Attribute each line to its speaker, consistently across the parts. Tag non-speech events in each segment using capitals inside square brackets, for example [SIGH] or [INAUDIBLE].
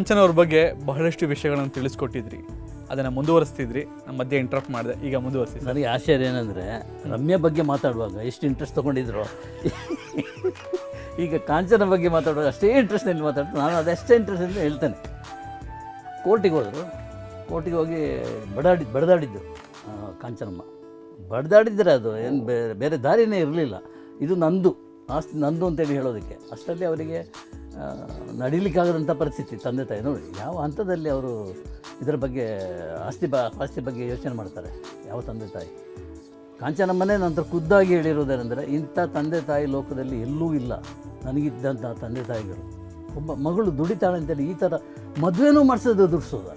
Speaker 1: ಕಾಂಚನ ಅವ್ರ ಬಗ್ಗೆ ಬಹಳಷ್ಟು ವಿಷಯಗಳನ್ನು ತಿಳಿಸ್ಕೊಟ್ಟಿದ್ರಿ. ಅದನ್ನು ಮುಂದುವರಿಸ್ತಿದ್ರಿ. ನಮ್ಮ ಮಧ್ಯೆ ಇಂಟ್ರಪ್ಟ್ ಮಾಡಿದೆ. ಈಗ ಮುಂದುವರಿಸಿ
Speaker 2: ನನಗೆ ಆಶ್ಚರ್ಯ ಏನಂದರೆ, ರಮ್ಯ ಬಗ್ಗೆ ಮಾತಾಡುವಾಗ ಎಷ್ಟು ಇಂಟ್ರೆಸ್ಟ್ ತೊಗೊಂಡಿದ್ರು? ಈಗ ಕಾಂಚನ ಬಗ್ಗೆ ಮಾತಾಡುವಾಗ ಅಷ್ಟೇ ಇಂಟ್ರೆಸ್ಟ್ನಲ್ಲಿ ಮಾತಾಡ್ತು ನಾನು ಅದಷ್ಟೇ ಇಂಟ್ರೆಸ್ಟ್ ಅಂತ ಹೇಳ್ತೇನೆ. ಕೋರ್ಟಿಗೆ ಹೋದರು. ಕೋರ್ಟಿಗೆ ಹೋಗಿ ಬಡಾಡಿ ಬಡದಾಡಿದ್ದು ಕಾಂಚನಮ್ಮ. ಬಡ್ದಾಡಿದ್ರೆ ಅದು ಏನು ಬೇರೆ ಬೇರೆ ದಾರಿನೇ ಇರಲಿಲ್ಲ. ಇದು ನಂದು. ಆಸ್ತಿ ನಂದು ಅಂತೇಳಿ ಹೇಳೋದಕ್ಕೆ. ಅಷ್ಟರಲ್ಲಿ ಅವರಿಗೆ ನಡೀಲಿಕ್ಕಾಗದಂಥ ಪರಿಸ್ಥಿತಿ. ತಂದೆ ತಾಯಿ, ನೋಡಿ, ಯಾವ ಹಂತದಲ್ಲಿ ಅವರು ಇದರ ಬಗ್ಗೆ ಆಸ್ತಿ ಬ, ಆಸ್ತಿ ಬಗ್ಗೆ ಯೋಚನೆ ಮಾಡ್ತಾರೆ? ಯಾವ ತಂದೆ ತಾಯಿ? ಕಾಂಚನಮ್ಮನೇ ನಂತರ ಖುದ್ದಾಗಿ ಹೇಳಿರೋದೇನೆಂದರೆ ಇಂಥ ತಂದೆ ತಾಯಿ ಲೋಕದಲ್ಲಿ ಎಲ್ಲೂ ಇಲ್ಲ. ನನಗಿದ್ದಂಥ ತಂದೆ ತಾಯಿಗಳು. ಒಬ್ಬ ಮಗಳು ದುಡಿತಾಳೆ ಅಂತೇಳಿ ಈ ಥರ ಮದುವೆನೂ ಮಾಡಿಸೋದು ದುಡಿಸೋದ?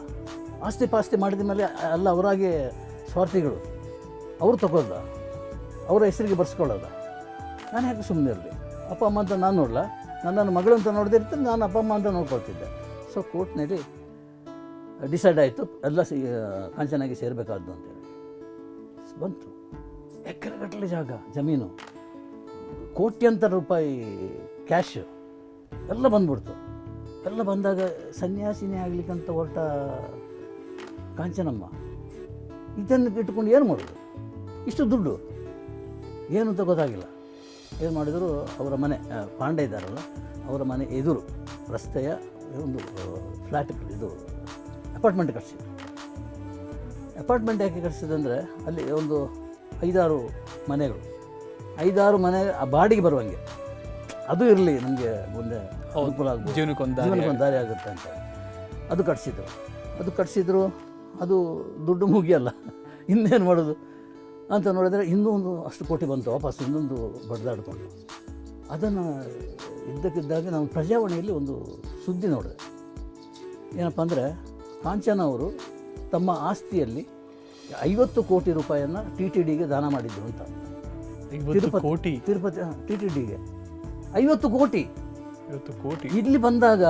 Speaker 2: ಆಸ್ತಿ ಪಾಸ್ತಿ ಮಾಡಿದ ಮೇಲೆ ಅಲ್ಲ, ಅವರಾಗೆ ಸ್ವಾರ್ಥಿಗಳು. ಅವರು ತಗೊಳ್ದ? ಅವರ ಹೆಸರಿಗೆ ಬರ್ಸ್ಕೊಳ್ಳೋದ? ನಾನು ಯಾಕೆ ಸುಮ್ಮನೆ ಇರಲಿ? ಅಪ್ಪ, ಅಮ್ಮ ಅಂತ ನಾನು ನೋಡಲ್ಲ ನನ್ನನ್ನು ಮಗಳು ಅಂತ ನೋಡ್ದಿರ್ತೀನಿ, ನಾನು ಅಪ್ಪ, ಅಮ್ಮ ಅಂತ ನೋಡ್ಕೊಳ್ತಿದ್ದೆ. ಸೊ ಕೋರ್ಟ್ನಲ್ಲಿ ಡಿಸೈಡ್ ಆಯಿತು, ಎಲ್ಲ ಸಿ ಕಾಂಚನಾಗಿ ಸೇರಬೇಕಾದ್ದು ಅಂತೇಳಿ ಬಂತು. ಎಕರೆಗಟ್ಟಲೆ ಜಾಗ, ಜಮೀನು. ಕೋಟ್ಯಂತರ ರೂಪಾಯಿ ಕ್ಯಾಶ್ ಎಲ್ಲ ಬಂದ್ಬಿಡ್ತು. ಎಲ್ಲ ಬಂದಾಗ ಸನ್ಯಾಸಿನಿ ಆಗ್ಲಿಕ್ಕಂತ ಹೊರಟ ಕಾಂಚನಮ್ಮ. ಇದನ್ನು ಇಟ್ಕೊಂಡು ಏನು ಮಾಡೋದು? ಇಷ್ಟು ದುಡ್ಡು. ಏನು ಅಂತ ಗೊತ್ತಾಗಿಲ್ಲ. ಏನು ಮಾಡಿದರು ಅವರ ಮನೆ ಪಾಂಡೆ ಇದ್ದಾರಲ್ಲ ಅವರ ಮನೆ ಎದುರು ರಸ್ತೆಯ ಒಂದು ಫ್ಲ್ಯಾಟ್ ಇದು ಅಪಾರ್ಟ್ಮೆಂಟ್ ಕಟ್ಸಿದ್ರು. ಅಪಾರ್ಟ್ಮೆಂಟ್ ಯಾಕೆ ಕಟ್ಸಿದಂದರೆ ಅಲ್ಲಿ ಒಂದು ಐದಾರು ಮನೆಗಳು. ಐದಾರು ಮನೆ ಆ ಬಾಡಿಗೆ ಬರುವಂಗೆ. ಅದು ಇರಲಿ ನಮಗೆ ಮುಂದೆ ಅನುಕೂಲ
Speaker 1: ದಾರಿ
Speaker 2: ಜೀವನಕ್ಕೊಂದು ದಾರಿ ಆಗುತ್ತೆ ಅಂತ. ಅದು ಕಟ್ಸಿದ್ರು. ಅದು ಕಟ್ಸಿದ್ರು ಅದು ದುಡ್ಡು ಮುಗಿಯಲ್ಲ. [LAUGHS] ಇನ್ನೇನು ಮಾಡೋದು? ಅಂತ ನೋಡಿದರೆ ಇನ್ನೂ ಒಂದು ಅಷ್ಟು ಕೋಟಿ ಬಂತು ವಾಪಸ್ ಇನ್ನೊಂದು ಬಡ್ದಾಡ್ಕೊಂಡು. ಅದನ್ನು ಇದ್ದಕ್ಕಿದ್ದಾಗ ನಾವು ಪ್ರಜಾವಾಣಿಯಲ್ಲಿ ಒಂದು ಸುದ್ದಿ ನೋಡಿದೆ. ಏನಪ್ಪ ಅಂದರೆ ಕಾಂಚನ ಅವರು ತಮ್ಮ ಆಸ್ತಿಯಲ್ಲಿ ಐವತ್ತು ಕೋಟಿ ರೂಪಾಯಿಯನ್ನು ಟಿ ಟಿ ಡಿಗೆ ದಾನ ಮಾಡಿದ್ರು ಅಂತ. ತಿರುಪತಿ-
Speaker 1: ಕೋಟಿ?
Speaker 2: ತಿರುಪತಿ ಟಿ ಟಿ ಡಿಗೆ. ಐವತ್ತು ಕೋಟಿ.
Speaker 1: ಕೋಟಿ?
Speaker 2: ಇಲ್ಲಿ ಬಂದಾಗ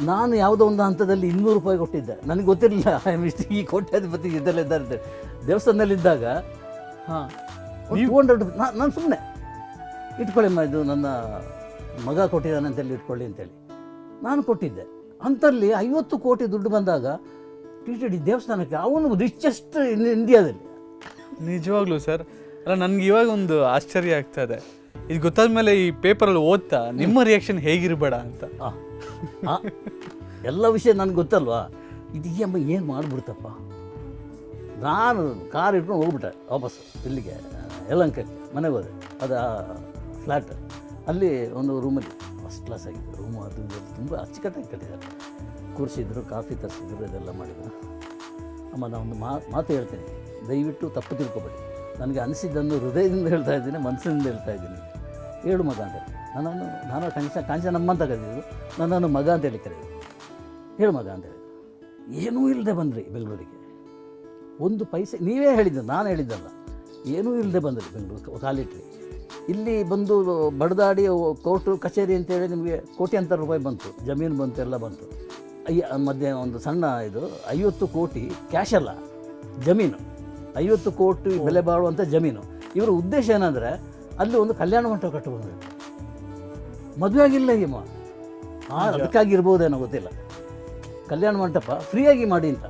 Speaker 2: ನಾನು ಯಾವುದೋ ಒಂದು ಹಂತದಲ್ಲಿ ಇನ್ನೂರು ರೂಪಾಯಿ ಕೊಟ್ಟಿದ್ದೆ. ನನಗೆ ಗೊತ್ತಿರಲಿಲ್ಲ ಐ ಇಷ್ಟು ಈ ಕೋಟ್ಯಾಧಿಪತಿ ಅಂತೇಳಿ. ದೇವಸ್ಥಾನದಲ್ಲಿದ್ದಾಗ ಹಾಂ. ಟೂ ಹಂಡ್ರೆಡ್ ನಾನು ಸುಮ್ಮನೆ ಇಟ್ಕೊಳ್ಳಿಮ್ಮ ಇದು ನನ್ನ ಮಗ ಕೊಟ್ಟಿದ್ದಾನೆ ಅಂತೇಳಿ ಇಟ್ಕೊಳ್ಳಿ ಅಂತೇಳಿ. ನಾನು ಕೊಟ್ಟಿದ್ದೆ. ಅಂಥಲ್ಲಿ ಐವತ್ತು ಕೋಟಿ ದುಡ್ಡು ಬಂದಾಗ ಟಿ ಟಿ ಡಿ ದೇವಸ್ಥಾನಕ್ಕೆ ಅವನು ರಿಚೆಸ್ಟ್ ಇಂಡಿಯಾದಲ್ಲಿ
Speaker 1: ನಿಜವಾಗ್ಲೂ ಸರ್ ಅಲ್ಲ ನನ್ಗೆ ಇವಾಗ ಒಂದು ಆಶ್ಚರ್ಯ ಆಗ್ತಾ ಇದೆ. ಇದು ಗೊತ್ತಾದ್ಮೇಲೆ ಈ ಪೇಪರಲ್ಲಿ ಓದ್ತಾ ನಿಮ್ಮ ರಿಯಾಕ್ಷನ್ ಹೇಗಿರಬೇಡ ಅಂತ.
Speaker 2: ಎಲ್ಲ ವಿಷಯ ನನಗೆ ಗೊತ್ತಲ್ವಾ? ಇದು ಅಮ್ಮ ಏನು ಮಾಡಿಬಿಡ್ತಪ್ಪ? ನಾನು ಕಾರ್ ಇಟ್ಕೊಂಡು ಹೋಗ್ಬಿಟ್ಟೆ ವಾಪಸ್ ಇಲ್ಲಿಗೆ ಯಲಂಕಕ್ಕೆ ಮನೆಗೆ ಹೋದೆ ಅದು ಫ್ಲ್ಯಾಟ್ ಅಲ್ಲಿ ಒಂದು ರೂಮಲ್ಲಿ ಫಸ್ಟ್ ಕ್ಲಾಸ್ ಆಗಿದೆ ರೂಮು ಅದು ತುಂಬ ಅಚ್ಚುಕಟ್ಟಾಗಿ ಕಟ್ಟಿದ್ದಾರೆ. ಕೂರಿಸಿದ್ರು ಕಾಫಿ ತರಿಸಿದ್ರು, ಇದೆಲ್ಲ ಮಾಡಿದ್ರು. ಅಮ್ಮ ನಾನು ಒಂದು ಮಾತು ಹೇಳ್ತೀನಿ. ದಯವಿಟ್ಟು ತಪ್ಪು ತಿಳ್ಕೊಬೇಡಿ. ನನಗೆ ಅನಿಸಿದ್ದನ್ನು ಹೃದಯದಿಂದ ಹೇಳ್ತಾ ಇದ್ದೀನಿ, ಮನಸ್ಸಿನಿಂದ ಹೇಳ್ತಾ ಇದ್ದೀನಿ. ಹೇಳು ಮಗ ಅಂತ ನನ್ನನ್ನು, ನಾನು ಕಾಂಚ ಕಾಂಚನಮ್ಮ ಅಂತ ಕರೆದಿದ್ದು. ನನ್ನನ್ನು ಮಗ ಅಂತೇಳಿ ಕರೆದಿದ್ರು ಹೇಳು ಮಗ ಅಂತ ಹೇಳಿ. ಏನೂ ಇಲ್ಲದೆ ಬಂದ್ರಿ ಬೆಂಗಳೂರಿಗೆ. ಒಂದು ಪೈಸೆ ನೀವೇ ಹೇಳಿದ್ದು ನಾನು ಹೇಳಿದ್ದಲ್ಲ. ಏನೂ ಇಲ್ಲದೆ ಬಂದ್ರಿ ಬೆಂಗಳೂರು ಕಾಲಿಟ್ರಿ ಇಲ್ಲಿ ಬಂದು ಬಡದಾಡಿ ಕೋರ್ಟು ಕಚೇರಿ ಅಂತೇಳಿ ನಿಮಗೆ ಕೋಟ್ಯಾಂತರ ರೂಪಾಯಿ ಬಂತು ಜಮೀನು ಬಂತು ಎಲ್ಲ ಬಂತು. ಅಯ್ಯ ಮಧ್ಯೆ ಒಂದು ಸಣ್ಣ ಇದು ಐವತ್ತು ಕೋಟಿ ಕ್ಯಾಶ್ ಅಲ್ಲ ಜಮೀನು. ಐವತ್ತು ಕೋಟಿ ಬೆಲೆ ಬಾಳುವಂಥ ಜಮೀನು. ಇವರ ಉದ್ದೇಶ ಏನಂದರೆ ಅಲ್ಲಿ ಒಂದು ಕಲ್ಯಾಣ ಮಂಟಪ ಕಟ್ಟಬಹುದು ಮದುವೆ ಆಗಿಲ್ಲ ಆ ಅದಕ್ಕಾಗಿ ಇರ್ಬೋದೇನೋ ಗೊತ್ತಿಲ್ಲ. ಕಲ್ಯಾಣ ಮಂಟಪ ಫ್ರೀಯಾಗಿ ಮಾಡಿ ಅಂತ.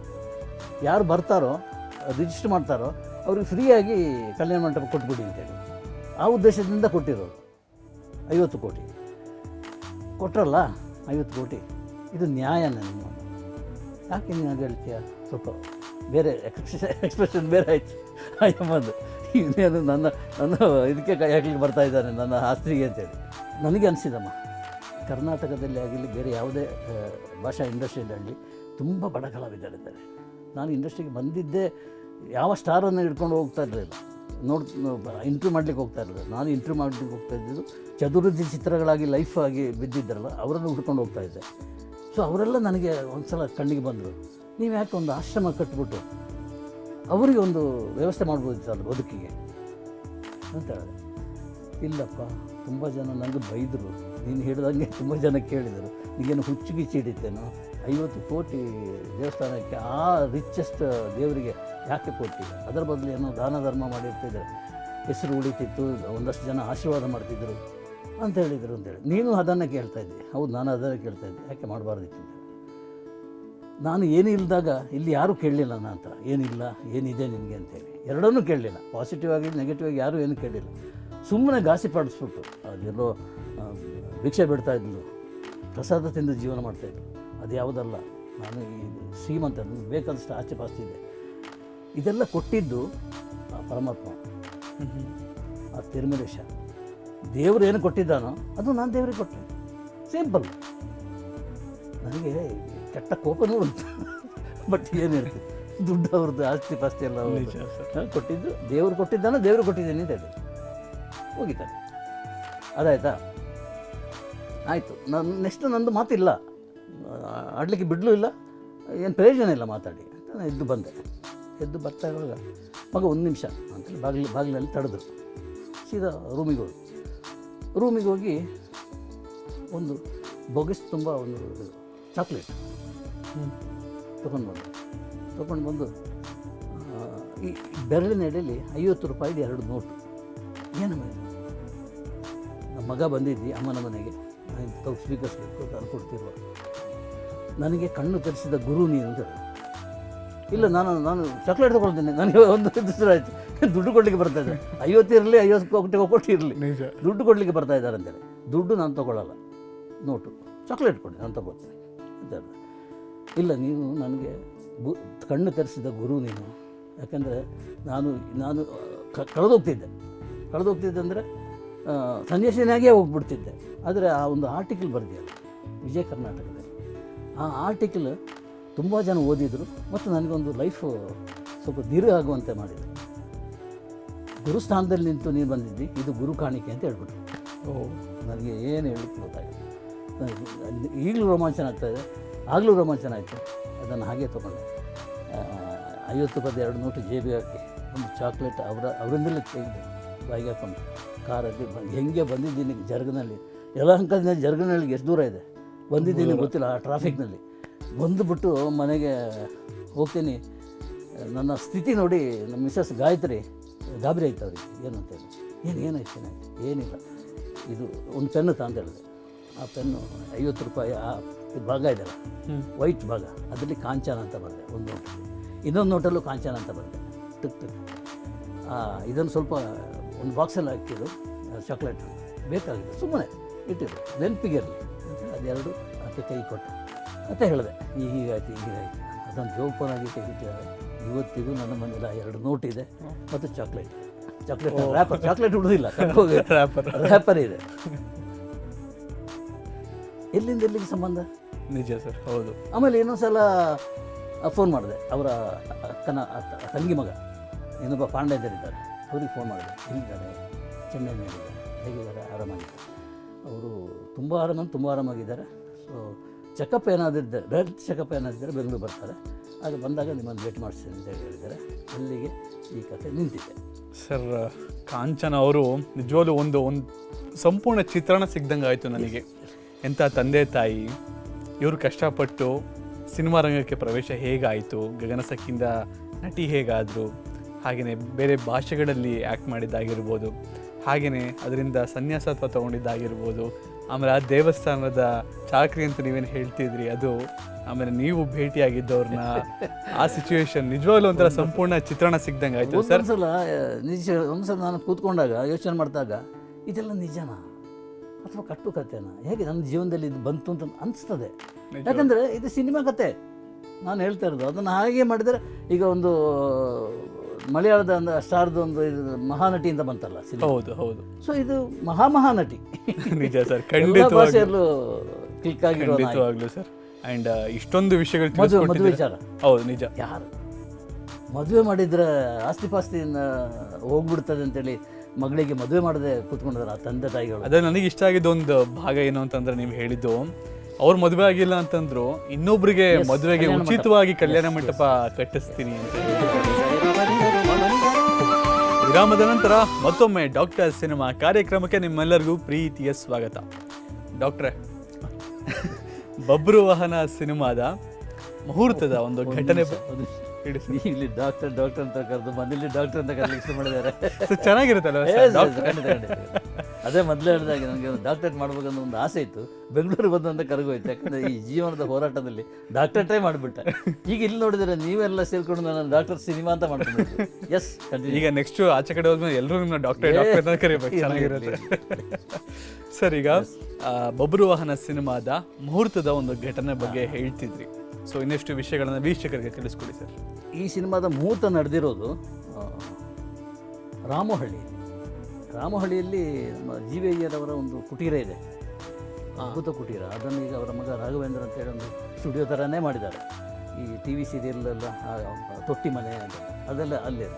Speaker 2: ಯಾರು ಬರ್ತಾರೋ ರಿಜಿಸ್ಟರ್ ಮಾಡ್ತಾರೋ, ಅವ್ರಿಗೆ ಫ್ರೀಯಾಗಿ ಕಲ್ಯಾಣ ಮಂಟಪ ಕೊಟ್ಬಿಡಿ ಅಂತೇಳಿ. ಆ ಉದ್ದೇಶದಿಂದ ಕೊಟ್ಟಿರೋರು ಐವತ್ತು ಕೋಟಿ. ಕೊಟ್ರಲ್ಲ, ಐವತ್ತು ಕೋಟಿ. ಇದು ನ್ಯಾಯ ನಿಮ್ಮ ಯಾಕೆ ನೀನು ಹೇಳ್ತೀಯ? ಸ್ವಲ್ಪ ಬೇರೆ ಎಕ್ಸ್ಪ್ರೆಷನ್ ಬೇರೆ ಆಯಿತು. ಅಯ್ಯಮ್ಮದು ಇನ್ನೇನು ನನ್ನ ನನ್ನ ಇದಕ್ಕೆ ಕೈ ಹಾಕ್ಲಿಕ್ಕೆ ಬರ್ತಾ ಇದ್ದಾನೆ ನನ್ನ ಆಸ್ತಿಗೆ ಅಂತೇಳಿ. ನನಗೆ ಅನಿಸಿದಮ್ಮ, ಕರ್ನಾಟಕದಲ್ಲಿ ಆಗಲಿ ಬೇರೆ ಯಾವುದೇ ಭಾಷಾ ಇಂಡಸ್ಟ್ರಿಯಲ್ಲಿ ಆಗಲಿ, ತುಂಬ ಬಡ ಕಲಾವಿದರಿದ್ದಾರೆ ನಾನು ಇಂಡಸ್ಟ್ರಿಗೆ ಬಂದಿದ್ದೇ ಯಾವ ಸ್ಟಾರನ್ನು ಹಿಡ್ಕೊಂಡು ಹೋಗ್ತಾ ಇರಲಿಲ್ಲ. ನೋಡ್ ಇಂಟ್ರ್ಯೂ ಮಾಡ್ಲಿಕ್ಕೆ ಹೋಗ್ತಾ ಇರಲಿಲ್ಲ. ನಾನು ಇಂಟ್ರ್ಯೂ ಮಾಡ್ಲಿಕ್ಕೆ ಹೋಗ್ತಾ ಇದ್ದಿದ್ದು ಚಿತ್ರಗಳಾಗಿ ಲೈಫ್ ಆಗಿ ಬಿದ್ದಿದ್ದಾರಲ್ಲ, ಅವರನ್ನು ಹುಡ್ಕೊಂಡು ಹೋಗ್ತಾ ಇದ್ದೆ. ಸೊ ಅವರೆಲ್ಲ ನನಗೆ ಒಂದು ಸಲ ಕಣ್ಣಿಗೆ ಬಂದರು. ನೀವು ಯಾಕೆ ಒಂದು ಆಶ್ರಮ ಕಟ್ಬಿಟ್ಟು ಅವರಿಗೆ ಒಂದು ವ್ಯವಸ್ಥೆ ಮಾಡ್ಬೋದಿತ್ತಲ್ಲ ಬದುಕಿಗೆ? ಅಂತ ಹೇಳಿದೆ. ಇಲ್ಲಪ್ಪ, ತುಂಬ ಜನ ನನಗೆ ಬೈದರು. ನೀನು ಹೇಳಿದಂಗೆ ತುಂಬ ಜನ ಕೇಳಿದರು. ಈಗೇನು ಹುಚ್ಚು ಗಿಚ್ಚಿ ಹಿಡಿತೇನೋ? ಐವತ್ತು ಕೋಟಿ ದೇವಸ್ಥಾನಕ್ಕೆ ಆ ರಿಚೆಸ್ಟ್ ದೇವರಿಗೆ ಯಾಕೆ ಕೊಟ್ಟಿ ಅದರ ಬದಲು ಏನೋ ದಾನ ಧರ್ಮ ಮಾಡಿರ್ತಿದ್ರೆ ಹೆಸರು ಉಳಿತಿತ್ತು, ಒಂದಷ್ಟು ಜನ ಆಶೀರ್ವಾದ ಮಾಡ್ತಿದ್ದರು ಅಂತ ಹೇಳಿದರು ಅಂತೇಳಿ ನೀನು ಅದನ್ನು ಕೇಳ್ತಾ ಇದ್ದೆ. ಹೌದು, ನಾನು ಅದನ್ನು ಕೇಳ್ತಾ ಇದ್ದೆ. ಯಾಕೆ ಮಾಡಬಾರ್ದಿತ್ತು ನಾನು ಏನೂ ಇಲ್ಲದಾಗ ಇಲ್ಲಿ ಯಾರೂ ಕೇಳಲಿಲ್ಲ ನನ್ನ ಹತ್ರ. ಏನಿಲ್ಲ, ಏನಿದೆ ನಿನಗೆ ಅಂತೇಳಿ ಎರಡನ್ನೂ ಕೇಳಲಿಲ್ಲ. ಪಾಸಿಟಿವ್ ಆಗಿ ನೆಗೆಟಿವ್ ಆಗಿ ಯಾರೂ ಏನೂ ಕೇಳಲಿಲ್ಲ. ಸುಮ್ಮನೆ ಗಾಸಿ ಪಾಡಿಸ್ಬಿಟ್ಟು ಅದೆಲ್ಲೋ ಭಿಕ್ಷೆ ಬಿಡ್ತಾಯಿದ್ಲು ಪ್ರಸಾದ ತಿಂದು ಜೀವನ ಮಾಡ್ತಾಯಿದ್ರು ಅದು ಯಾವುದಲ್ಲ. ನಾನು ಈ ಶ್ರೀಮಂತ ಬೇಕಾದಷ್ಟು ಆಸ್ತಿ ಪಾಸ್ತಿ ಇದೆ ಇದೆಲ್ಲ ಕೊಟ್ಟಿದ್ದು ಆ ಪರಮಾತ್ಮ. ಆ ತಿರುಮಲೇಶ ದೇವರು ಏನು ಕೊಟ್ಟಿದ್ದಾನೋ ಅದು ನಾನು ದೇವರಿಗೆ ಕೊಟ್ಟೆ. ಸಿಂಪಲ್. ನನಗೆ ಕೆಟ್ಟ ಕೋಪನೂ ಉಂಟು ಬಟ್ ಏನಿರುತ್ತೆ ದುಡ್ಡು ಅವ್ರದ್ದು ಆಸ್ತಿ ಪಾಸ್ತಿ ಎಲ್ಲ ಕೊಟ್ಟಿದ್ದು ದೇವರು ಕೊಟ್ಟಿದ್ದಾನೆ ದೇವರು ಕೊಟ್ಟಿದ್ದೇನೆ ಅಂತ ಹೇಳಿ ಹೋಗಿದ್ದಾನೆ. ಅದಾಯ್ತಾ? ಆಯಿತು. ನನ್ನ ನೆಕ್ಸ್ಟ್ ನಂದು ಮಾತಿಲ್ಲ. ಆಡಲಿಕ್ಕೆ ಬಿಡಲೂ ಇಲ್ಲ, ಏನು ಪ್ರಯೋಜನ ಇಲ್ಲ ಮಾತಾಡಿ ಅಂತ ನಾನು ಎದ್ದು ಬಂದೆ. ಎದ್ದು ಬರ್ತಾ ಇರುವಾಗ ಮಗ ಒಂದು ನಿಮಿಷ ಅಂತೇಳಿ ಬಾಗಿಲು ಬಾಗಿಲಲ್ಲಿ ತಡೆದ್ರು. ಸೀದಾ ರೂಮಿಗೆ ಹೋಗಿ ರೂಮಿಗೆ ಹೋಗಿ ಒಂದು ಬೊಗಿಸ್ ತುಂಬ ಒಂದು ಚಾಕ್ಲೇಟ್ ತೊಗೊಂಡು ಬಂದು. ತೊಗೊಂಡು ಬಂದು ಈ ಬೆರಳಿನ ಎಡೆಯಲ್ಲಿ ಐವತ್ತು ರೂಪಾಯಿದು ಎರಡು ನೋಟು. ಏನು ಮನೆ ನಮ್ಮ ಮಗ ಬಂದಿದ್ದಿ ಅಮ್ಮನ ಮನೆಗೆ. ನಾನು ತಗೋ ಸ್ವೀಕರಿಸ್ಬೇಕು ನನಗೆ ಕಣ್ಣು ತರಿಸಿದ ಗುರು ನೀನು ಅಂತ. ಇಲ್ಲ ನಾನು ನಾನು ಚಾಕ್ಲೇಟ್ ತೊಗೊಳ್ತೇನೆ ನನಗೆ ಒಂದು ದಿವಸ ಆಯಿತು. ದುಡ್ಡು ಕೊಡಲಿಕ್ಕೆ ಬರ್ತಾ ಇದ್ದಾರೆ. ಐವತ್ತು ಇರಲಿ ಐವತ್ತು ಕೊಟ್ಟು ಕೊಟ್ಟು ಇರಲಿ. ದುಡ್ಡು ಕೊಡಲಿಕ್ಕೆ ಬರ್ತಾ ಇದ್ದಾರೆ ಅಂತೇಳಿ ದುಡ್ಡು ನಾನು ತೊಗೊಳ್ಳಲ್ಲ. ನೋಟು. ಚಾಕ್ಲೇಟ್ ಕೊಡಿ ನಾನು ತೊಗೊಳ್ತೇನೆ ಅಂತ. ಇಲ್ಲ ನೀನು ನನಗೆ ಗು ಕಣ್ಣು ತರಿಸಿದ ಗುರು ನೀನು. ಯಾಕಂದರೆ ನಾನು ನಾನು ಕಳೆದೋಗ್ತಿದ್ದೆ. ಕಳೆದೋಗ್ತಿದ್ದೆ ಅಂದರೆ ಸನ್ಯಾಸಿನಾಗೇ ಹೋಗ್ಬಿಡ್ತಿದ್ದೆ. ಆದರೆ ಆ ಒಂದು ಆರ್ಟಿಕಲ್ ಬರೆದಿಲ್ಲ ವಿಜಯ ಕರ್ನಾಟಕದಲ್ಲಿ. ಆ ಆರ್ಟಿಕಲ್ ತುಂಬ ಜನ ಓದಿದರು ಮತ್ತು ನನಗೊಂದು ಲೈಫು ಸ್ವಲ್ಪ ದೀರ್ಘ ಆಗುವಂತೆ ಮಾಡಿದರು. ಗುರುಸ್ಥಾನದಲ್ಲಿ ನಿಂತು ನೀನು ಬಂದಿದ್ದಿ ಇದು ಗುರು ಕಾಣಿಕೆ ಅಂತ ಹೇಳ್ಬಿಟ್ರು.
Speaker 1: ಓ
Speaker 2: ನನಗೆ ಏನು ಹೇಳಲಿಕ್ಕೆ ಗೊತ್ತಾಗಿದೆ ನನಗೆ ಈಗಲೂ ರೋಮಾಂಚನ ಆಗ್ತಾಯಿದೆ ಆಗಲೂ ರೋಮಾಂಚನ ಆಯಿತು. ಅದನ್ನು ಹಾಗೆ ತೊಗೊಂಡೆ. ಐವತ್ತು ಪದ ಎರಡು ನೋಟು ಜೇಬಿ ಹಾಕಿ ಒಂದು ಚಾಕ್ಲೇಟ್ ಅವರ ಅವರಿಂದಲೇ ತೆಗೆದು ಬಾಯಿಗೆ ಹಾಕೊಂಡು ಕಾರಲ್ಲಿ ಬಂದು ಹೆಂಗೆ ಬಂದಿದ್ದೀನಿ ಜರ್ಗನಲ್ಲಿ. ಯಲಹಂಕದಿಂದ ಜರ್ಗನಲ್ಲಿ ಎಷ್ಟು ದೂರ ಇದೆ? ಬಂದಿದ್ದೀನಿ ಗೊತ್ತಿಲ್ಲ ಆ ಟ್ರಾಫಿಕ್ನಲ್ಲಿ. ಬಂದುಬಿಟ್ಟು ಮನೆಗೆ ಹೋಗ್ತೀನಿ. ನನ್ನ ಸ್ಥಿತಿ ನೋಡಿ ನಮ್ಮ ಮಿಸ್ಸಸ್ ಗಾಯತ್ರಿ ಗಾಬರಿ ಆಯ್ತು ಅವ್ರಿಗೆ. ಏನು ಅಂತೇಳಿ ಏನು ಏನಾಯ್ತು ಏನಾಯ್ತು ಏನಿಲ್ಲ. ಇದು ಒಂದು ಪೆನ್ನು ಹೇಳಿದೆ. ಆ ಪೆನ್ನು ಐವತ್ತು ರೂಪಾಯಿ ಆ ಭಾಗ ಇದೆಲ್ಲ ವೈಟ್ ಭಾಗ. ಅದರಲ್ಲಿ ಕಾಂಚನ ಅಂತ ಬರುತ್ತೆ ಒಂದು ನೋಟ್ ಇನ್ನೊಂದು ನೋಟಲ್ಲೂ ಕಾಂಚನ ಅಂತ ಬರುತ್ತೆ ಟಿಕ್ ಟಿಕ್. ಇದನ್ನು ಸ್ವಲ್ಪ ಒಂದು ಬಾಕ್ಸಲ್ಲಿ ಹಾಕಿದ್ದು ಚಾಕ್ಲೇಟ್ ಬೇಕಾಗಿದೆ ಸುಮ್ಮನೆ ಇಟ್ಟಿರು. ನೆನಪಿಗಿರಲಿ ಅದೆರಡು ಅದಕ್ಕೆ ಕೈ ಕೊಟ್ಟೆ ಅಂತ ಹೇಳಿದೆ ಈಗ ಹೀಗಾಯ್ತು ಹೀಗಾಯ್ತು. ಅದನ್ನು ಜೋಪಾನಾಗಿ ತೆಗಿತಾರೆ ಇವತ್ತಿಗೂ ನನ್ನ ಮನೇಲಿ ಆ ಎರಡು ನೋಟ್ ಇದೆ ಮತ್ತು ಚಾಕ್ಲೇಟ್. ಚಾಕ್ಲೇಟ್ ರ್ಯಾಪರ್ ಚಾಕ್ಲೇಟ್ ಉಳಿದಿಲ್ಲ
Speaker 1: ರ್ಯಾಪರ್
Speaker 2: ರ್ಯಾಪರ್ ಇದೆ. ಎಲ್ಲಿಂದ ಎಲ್ಲಿಗೆ ಸಂಬಂಧ?
Speaker 1: ನಿಜ ಸರ್ ಹೌದು.
Speaker 2: ಆಮೇಲೆ ಇನ್ನೊಂದು ಸಲ ಫೋನ್ ಮಾಡಿದೆ. ಅವರ ಅಕ್ಕನ ತಂಗಿ ಮಗ. ಇನ್ನೊಬ್ಬ ಇದ್ದಾರೆ ಅವ್ರಿಗೆ ಫೋನ್ ಮಾಡಿದೆ. ಎಲ್ಲಿದ್ದಾರೆ ಚೆನ್ನೈನಲ್ಲಿದ್ದಾರೆ ಹೇಗಿದ್ದಾರೆ? ಆರಾಮಾಗಿದ್ದಾರೆ? ಅವರು ತುಂಬ ಆರಾಮ ತುಂಬ ಆರಾಮಾಗಿದ್ದಾರೆ. ಸೊ ಚೆಕಪ್ ಏನಾದಿದ್ದರೆ ಡೈರೆಕ್ಟ್ ಚೆಕಪ್ ಏನಾದಿದ್ದರೆ ಬೆಂಗಳೂರು ಬರ್ತಾರೆ. ಅದು ಬಂದಾಗ ನಿಮ್ಮನ್ನು ಭೇಟಿ ಮಾಡಿಸ್ತೀನಿ ಅಂತ ಹೇಳಿ ಹೇಳಿದ್ದಾರೆ. ಅಲ್ಲಿಗೆ ಈ ಕಥೆ ನಿಂತಿದೆ.
Speaker 1: ಸರ್, ಕಾಂಚನ ಅವರು ನಿಜವಾಗ್ಲೂ ಒಂದು ಒಂದು ಸಂಪೂರ್ಣ ಚಿತ್ರಣ ಸಿಗ್ದಂಗೆ ಆಯಿತು ನನಗೆ. ಎಂಥ ತಂದೆ ತಾಯಿ, ಇವರು ಕಷ್ಟಪಟ್ಟು ಸಿನಿಮಾ ರಂಗಕ್ಕೆ ಪ್ರವೇಶ ಹೇಗಾಯಿತು ಗಗನಸಕ್ಕಿಂದ ನಟಿ ಹೇಗಾದರು, ಹಾಗೆಯೇ ಬೇರೆ ಭಾಷೆಗಳಲ್ಲಿ ಆ್ಯಕ್ಟ್ ಮಾಡಿದ್ದಾಗಿರ್ಬೋದು. ಹಾಗೆಯೇ ಅದರಿಂದ ಸನ್ಯಾಸತ್ವ ತಗೊಂಡಿದ್ದಾಗಿರ್ಬೋದು ಆಮೇಲೆ ಆ ದೇವಸ್ಥಾನದ ಚಾಕ್ರಿ ಅಂತ ನೀವೇನು ಹೇಳ್ತಿದ್ರಿ ಅದು ಆಮೇಲೆ ನೀವು ಭೇಟಿಯಾಗಿದ್ದವ್ರನ್ನ ಆ ಸಿಚುವೇಶನ್ ನಿಜವಾಗ್ಲೂ ಒಂಥರ ಸಂಪೂರ್ಣ ಚಿತ್ರಣ ಸಿಗ್ದಂಗೆ ಆಯಿತು ಸರ್?
Speaker 2: ಸಲ ನಿಜ ಒಂದ್ಸಲ ನಾನು ಕೂತ್ಕೊಂಡಾಗ ಯೋಚನೆ ಮಾಡಿದಾಗ ಇದೆಲ್ಲ ನಿಜನಾ? ಅಥವಾ ಕಟ್ಟು ಕಥೆನ ಹೇಗೆ ನನ್ನ ಜೀವನದಲ್ಲಿ ಇದು ಬಂತು ಅಂತ ಅನಿಸ್ತದೆ. ಯಾಕಂದರೆ ಇದು ಸಿನಿಮಾ ಕತೆ. ನಾನು ಹೇಳ್ತಾ ಇರೋದು ಅದನ್ನು ಹಾಗೆ ಮಾಡಿದರೆ ಈಗ ಒಂದು ಮಲಯಾಳದ ಒಂದು ಸ್ಟಾರ್ದು ಒಂದು ಇದು ಮಹಾನಟಿ ಅಂತ ಬಂತಲ್ಲ ಸಿನಿಮಾ.
Speaker 1: ಹೌದು ಹೌದು.
Speaker 2: ಸೊ ಇದು ಮಹಾ ಮಹಾನಟಿ.
Speaker 1: ನಿಜ ಸರ್ [LAUGHS] ಖಂಡಿತವಾಗ್ಲೂ.
Speaker 2: ಭಾಷೆಯಲ್ಲೂ ಕ್ಲಿಕ್ ಆಗಿರೋ
Speaker 1: ಸರ್. ಅಂಡ್ ಇಷ್ಟೊಂದು ವಿಷಯಗಳು
Speaker 2: ಮದುವೆ ಮದುವೆ ವಿಚಾರ.
Speaker 1: ಹೌದು ನಿಜ.
Speaker 2: ಯಾರು? ಮದುವೆ ಮಾಡಿದ್ರೆ ಆಸ್ತಿ ಪಾಸ್ತಿಯಿಂದ ಹೋಗ್ಬಿಡ್ತದೆ ಅಂತೇಳಿ ಮಗಳಿಗೆ ಮದುವೆ ಮಾಡದೆ ಕೂತ್ಕೊಂಡಿದ್ದಾರೆ ಆ ತಂದೆ ತಾಯಿಗಳು.
Speaker 1: ಅದೇ ನನಗೆ ಇಷ್ಟ ಆಗಿದ್ದು ಒಂದು ಭಾಗ ಏನು ಅಂತಂದ್ರೆ ನೀವು ಹೇಳಿದ್ದು. ಅವ್ರು ಮದುವೆ ಆಗಿಲ್ಲ ಅಂತಂದ್ರು ಇನ್ನೊಬ್ಬರಿಗೆ ಮದುವೆಗೆ ಉಚಿತವಾಗಿ ಕಲ್ಯಾಣ ಮಂಟಪ ಕಟ್ಟಿಸ್ತೀನಿ ಅಂತ. ವಿರಾಮದ ನಂತರ ಮತ್ತೊಮ್ಮೆ ಡಾಕ್ಟರ್ ಸಿನಿಮಾ ಕಾರ್ಯಕ್ರಮಕ್ಕೆ ನಿಮ್ಮೆಲ್ಲರಿಗೂ ಪ್ರೀತಿಯ ಸ್ವಾಗತ. ಡಾಕ್ಟ್ರೆ ಬಬ್ರು ವಾಹನ ಸಿನಿಮಾದ ಮುಹೂರ್ತದ ಒಂದು ಘಟನೆ
Speaker 2: ಇಲ್ಲಿ ಡಾಕ್ಟರ್ ಡಾಕ್ಟರ್ ಅಂತ ಕರೆದು ಮನೇಲಿ ಡಾಕ್ಟರ್ ಅಂತ ಕರೆದು ಮಾಡಿದ್ದಾರೆ.
Speaker 1: ಸೊ
Speaker 2: ಅದೇ ಮೊದಲೇ ಹೇಳಿದಾಗ ನನಗೆ ಡಾಕ್ಟ್ರೇಟ್ ಮಾಡ್ಬೇಕನ್ನೋ ಒಂದು ಆಸೆ ಇತ್ತು. ಬೆಂಗಳೂರಿಗೆ ಅಂತ ಕರಗೋಯ್ತು. ಯಾಕಂದರೆ ಈ ಜೀವನದ ಹೋರಾಟದಲ್ಲಿ ಡಾಕ್ಟ್ರೇಟೇ ಮಾಡಿಬಿಟ್ಟೆ. ಈಗ ಇಲ್ಲಿ ನೋಡಿದರೆ ನೀವೆಲ್ಲ ಸೇರ್ಕೊಂಡು ನಾನು ಡಾಕ್ಟರ್ ಸಿನಿಮಾ ಅಂತ ಮಾಡ್ಕೊಂಡು ಎಸ್
Speaker 1: ಈಗ ನೆಕ್ಸ್ಟ್ ಆಚೆ ಕಡೆ ಹೋದ್ಮೇಲೆ ಎಲ್ಲರೂ ನಿಮ್ಮ ಡಾಕ್ಟರ್ ಡಾಕ್ಟರ್ ಅಂತ ಕರಿಬೇಕು. ಚೆನ್ನಾಗಿರುತ್ತೆ. ಸರ್ ಈಗ ಬಬ್ರು ವಾಹನ ಸಿನಿಮಾದ ಮುಹೂರ್ತದ ಒಂದು ಘಟನೆ ಬಗ್ಗೆ ಹೇಳ್ತಿದ್ರಿ. ಸೊ ಇನ್ನೆಷ್ಟು ವಿಷಯಗಳನ್ನು ವೀಕ್ಷಕರಿಗೆ ತಿಳಿಸ್ಕೊಡಿ ಸರ್.
Speaker 2: ಈ ಸಿನಿಮಾದ ಮುಹೂರ್ತ ನಡೆದಿರೋದು ರಾಮಹಳ್ಳಿ. ರಾಮಹಳ್ಳಿಯಲ್ಲಿ ಜೀವಯ್ಯರವರ ಒಂದು ಕುಟೀರ ಇದೆ. ಅದ್ಭುತ ಕುಟೀರ. ಅದನ್ನು ಈಗ ಅವರ ಮಗ ರಾಘವೇಂದ್ರ ಅಂತೇಳಿ ಒಂದು ಸ್ಟುಡಿಯೋ ಥರನೇ ಮಾಡಿದ್ದಾರೆ. ಈ ಟಿ ವಿ ಸೀರಿಯಲ್ಲೆಲ್ಲ ತೊಟ್ಟಿ ಮನೆ ಅದೆಲ್ಲ ಅದೆಲ್ಲ ಅಲ್ಲೇ.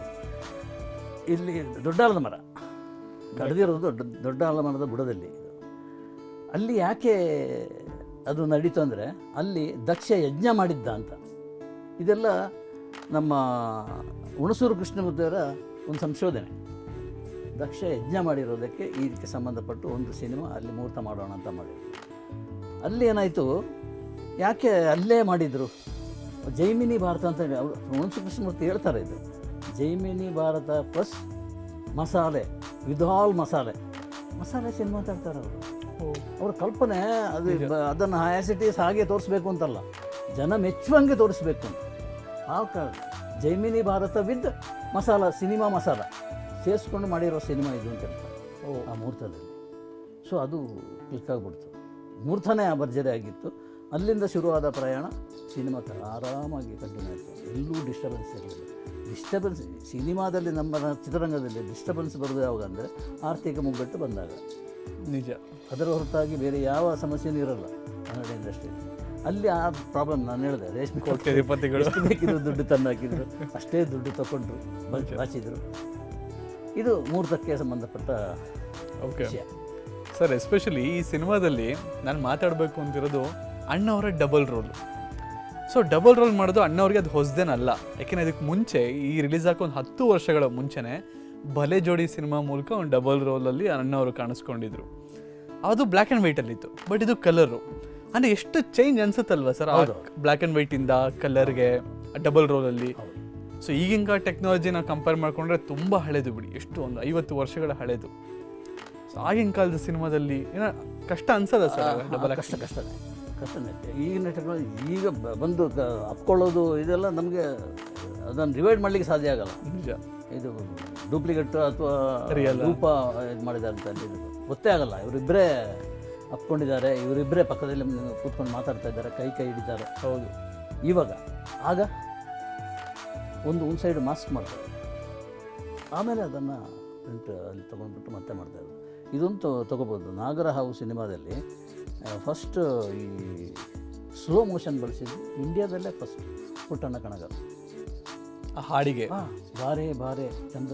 Speaker 2: ಇಲ್ಲಿ ದೊಡ್ಡಾಲದ ಮರ. ಕಡ್ದಿರೋದು ದೊಡ್ಡ ದೊಡ್ಡ ಆಲಮರದ ಬುಡದಲ್ಲಿ ಅಲ್ಲಿ ಯಾಕೆ ಅದು ನಡೀತು ಅಂದರೆ ಅಲ್ಲಿ ದಕ್ಷ ಯಜ್ಞ ಮಾಡಿದ್ದ ಅಂತ. ಇದೆಲ್ಲ ನಮ್ಮ ಹುಣಸೂರು ಕೃಷ್ಣಮೂರ್ತಿಯವರ ಒಂದು ಸಂಶೋಧನೆ. ದಕ್ಷ ಯಜ್ಞ ಮಾಡಿರೋದಕ್ಕೆ ಇದಕ್ಕೆ ಸಂಬಂಧಪಟ್ಟು ಒಂದು ಸಿನಿಮಾ ಅಲ್ಲಿ ಮುಹೂರ್ತ ಮಾಡೋಣ ಅಂತ ಮಾಡಿದ್ರು. ಅಲ್ಲಿ ಏನಾಯಿತು? ಯಾಕೆ ಅಲ್ಲೇ ಮಾಡಿದರು? ಜೈಮಿನಿ ಭಾರತ ಅಂತ ಮನುಷ್ಯ ಅವರು ಕೃಷ್ಣಮೂರ್ತಿ ಹೇಳ್ತಾರೆ ಇದು. Jaimini Bharata plus masala with all masala. Masala cinema ಅಂತ ಹೇಳ್ತಾರೆ ಅವರು. ಅವ್ರ ಕಲ್ಪನೆ ಅದು ಅದನ್ನು ಈಸ್ ಹಾಗೆ ತೋರಿಸ್ಬೇಕು ಅಂತಲ್ಲ. ಜನ ಮೆಚ್ಚುವಂಗೆ ತೋರಿಸ್ಬೇಕು. ಅಂತ ಆ ಕಾರಣ ಜೈಮಿನಿ ಭಾರತ ವಿತ್ ಮಸಾಲ ಸಿನಿಮಾ ಮಸಾಲ. ಸೇರಿಸ್ಕೊಂಡು ಮಾಡಿರೋ ಸಿನಿಮಾ ಇದು ಅಂತ ಹೇಳ್ತಾರೆ. ಆ ಮುಹೂರ್ತದಲ್ಲಿ. ಸೊ ಅದು ಕ್ಲಿಕ್ ಆಗಿಬಿಡ್ತು. ಮುಹೂರ್ತನೇ ಆ ಭರ್ಜರಿ ಆಗಿತ್ತು. ಅಲ್ಲಿಂದ ಶುರುವಾದ ಪ್ರಯಾಣ ಸಿನಿಮಾ ಥರ ಆರಾಮಾಗಿ ಕಂಟಿನ್ಯೂ ಆಯಿತು. ಎಲ್ಲೂ ಡಿಸ್ಟರ್ಬೆನ್ಸ್ ಇರಲಿಲ್ಲ. ಡಿಸ್ಟರ್ಬೆನ್ಸ್ ಸಿನಿಮಾದಲ್ಲಿ ನಮ್ಮ ಚಿತ್ರರಂಗದಲ್ಲಿ ಡಿಸ್ಟರ್ಬೆನ್ಸ್ ಬರೋದು ಯಾವಾಗ ಅಂದರೆ ಆರ್ಥಿಕ ಮುಗ್ಗಟ್ಟು ಬಂದಾಗ.
Speaker 1: ನಿಜ.
Speaker 2: ಅದರ ಹೊರತಾಗಿ ಬೇರೆ ಯಾವ ಸಮಸ್ಯೆನೂ ಇರಲ್ಲ ಕನ್ನಡ ಇಂಡಸ್ಟ್ರಿ ಅಲ್ಲಿ. ಆ ಪ್ರಾಬ್ಲಮ್ ನಾನು ಹೇಳಿದೆ ರೇಷ್ಮೆ. ಎಷ್ಟು ಬೇಕಿದ್ರು ದುಡ್ಡು ತಂದು ಹಾಕಿದ್ರು ಅಷ್ಟೇ ದುಡ್ಡು ತಗೊಂಡ್ರು ಬಂದು ಬಾಚಿದ್ರು. ಇದು ಮುಹೂರ್ತಕ್ಕೆ ಸಂಬಂಧಪಟ್ಟ
Speaker 1: ಓಕೆ ಸರ್ ಎಸ್ಪೆಷಲಿ ಈ ಸಿನಿಮಾದಲ್ಲಿ ನಾನು ಮಾತಾಡಬೇಕು ಅಂತಿರೋದು ಅಣ್ಣವರ double role so double role ಮಾಡೋದು ಅಣ್ಣವ್ರಿಗೆ ಅದು ಹೊಸದೇನಲ್ಲ. ಯಾಕೆಂದರೆ ಅದಕ್ಕೆ ಮುಂಚೆ ಈ ರಿಲೀಸ್ ಆಗೋ ಒಂದು ಹತ್ತು ವರ್ಷಗಳ ಮುಂಚೆನೇ ಬಲೆ ಜೋಡಿ ಸಿನಿಮಾ ಮೂಲಕ ಒಂದು ಡಬಲ್ ರೋಲಲ್ಲಿ ಅಣ್ಣವರು ಕಾಣಿಸ್ಕೊಂಡಿದ್ರು. ಅದು ಬ್ಲ್ಯಾಕ್ ಆ್ಯಂಡ್ ವೈಟಲ್ಲಿತ್ತು ಬಟ್ ಇದು ಕಲರು ಅಂದರೆ ಎಷ್ಟು ಚೇಂಜ್ ಅನಿಸುತ್ತಲ್ವ ಸರ್ ಬ್ಲ್ಯಾಕ್ ಆ್ಯಂಡ್ ವೈಟಿಂದ ಕಲರ್ಗೆ ಡಬಲ್ ರೋಲಲ್ಲಿ ಸೊ ಈಗಿನ ಟೆಕ್ನಾಲಜಿನ ಕಂಪೇರ್ ಮಾಡ್ಕೊಂಡ್ರೆ ತುಂಬ ಹಳೆದು ಬಿಡಿ. ಎಷ್ಟು ಒಂದು ಐವತ್ತು ವರ್ಷಗಳ ಹಳೆದು. ಸೊ ಆಗಿನ ಕಾಲದ ಸಿನಿಮಾದಲ್ಲಿ ಏನೋ ಕಷ್ಟ ಅನ್ಸದ ಸರ್? ಡಬಲ್
Speaker 2: ಕಷ್ಟ ಕಷ್ಟನೇ ಕಷ್ಟನೇ ಈಗಿನ ಟೆಕ್ನಾಲಜಿ ಈಗ ಬಂದು ಅಪ್ಕೊಳ್ಳೋದು ಇದೆಲ್ಲ ನಮಗೆ ಅದನ್ನು ರಿವೈಡ್ ಮಾಡಲಿಕ್ಕೆ ಸಾಧ್ಯ ಆಗಲ್ಲ.
Speaker 1: ನಿಜ.
Speaker 2: ಇದು ಡೂಪ್ಲಿಕೇಟ್ ಅಥವಾ ರೂಪ ಇದು ಮಾಡಿದ್ದಾರೆ ಅಂತ ಇದು ಗೊತ್ತೇ ಆಗಲ್ಲ. ಇವರಿಬ್ಬರೇ ಅಪ್ಕೊಂಡಿದ್ದಾರೆ. ಇವರಿಬ್ಬರೇ ಪಕ್ಕದಲ್ಲಿ ಕೂತ್ಕೊಂಡು ಮಾತಾಡ್ತಾ ಇದ್ದಾರೆ. ಕೈ ಕೈ ಹಿಡಿದ್ದಾರೆ
Speaker 1: ಹೌದು.
Speaker 2: ಇವಾಗ ಆಗ ಒಂದು ಒಂದು ಸೈಡ್ ಮಾಸ್ಕ್ ಮಾಡ್ತಾರೆ. ಆಮೇಲೆ ಅದನ್ನು ಪ್ರಿಂಟ್ ಅಲ್ಲಿ ತೊಗೊಂಡ್ಬಿಟ್ಟು ಮತ್ತೆ ಮಾಡ್ತಾರೆ ಇದೊಂದು ತೊಗೋಬೋದು. ನಾಗರ ಹಾವು ಸಿನಿಮಾದಲ್ಲಿ ಫಸ್ಟ್ ಈ ಸ್ಲೋ ಮೋಷನ್ ಬಳಸಿದ್ದು ಇಂಡಿಯಾದಲ್ಲೇ ಫಸ್ಟ್ ಪುಟ್ಟಣ್ಣ ಕಣಗ
Speaker 1: ಆ ಹಾಡಿಗೆ.
Speaker 2: ಹಾಂ ಬಾರೇ ಚಂದ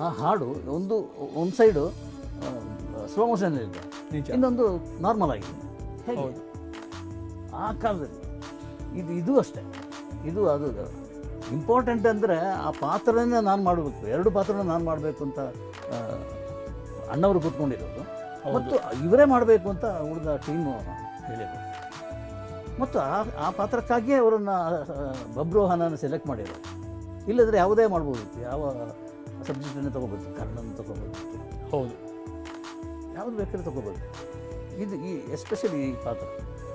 Speaker 2: ಆ ಹಾಡು ಒಂದು ಒಂದು ಸೈಡು ಸ್ಲೋ ಮೋಷನ್ ಇದೆ. ಇನ್ನೊಂದು ನಾರ್ಮಲ್ ಆಗಿದೆ. ಹೇಗೆ?
Speaker 1: ಹೌದು.
Speaker 2: ಆ ಕಾಲದಲ್ಲಿ. ಇದು ಇದು ಅಷ್ಟೇ. ಇದು ಅದು. ಇಂಪಾರ್ಟೆಂಟ್ ಅಂದರೆ ಆ ಪಾತ್ರನೇ ನಾನು ಮಾಡಬೇಕು. ಎರಡು ಪಾತ್ರನ ನಾನು ಮಾಡಬೇಕು ಅಂತ ಅಣ್ಣವರು ಕೂತ್ಕೊಂಡಿರೋದು. ಮತ್ತು ಇವರೇ ಮಾಡಬೇಕು ಅಂತ ಉಳಿದ ಟೀಮ್ ಹೇಳಿದರು. ಮತ್ತು ಆ ಆ ಪಾತ್ರಕ್ಕಾಗಿಯೇ ಅವರನ್ನು ಬಬ್ರೋಹನನ್ನು ಸೆಲೆಕ್ಟ್ ಮಾಡಿದರು. ಇಲ್ಲದ್ರೆ ಯಾವುದೇ ಮಾಡ್ಬೋದು. ಯಾವ ಸಬ್ಜೆಕ್ಟನ್ನು ತೊಗೋಬೋದು ಕನ್ನಡನ ತೊಗೋಬೋದಿತ್ತು
Speaker 1: ಹೌದು.
Speaker 2: ಯಾವುದು ಬೇಕಾದ್ರೆ ತೊಗೋಬೋದು. ಇದು ಈ ಎಸ್ಪೆಷಲಿ ಈ ಪಾತ್ರ.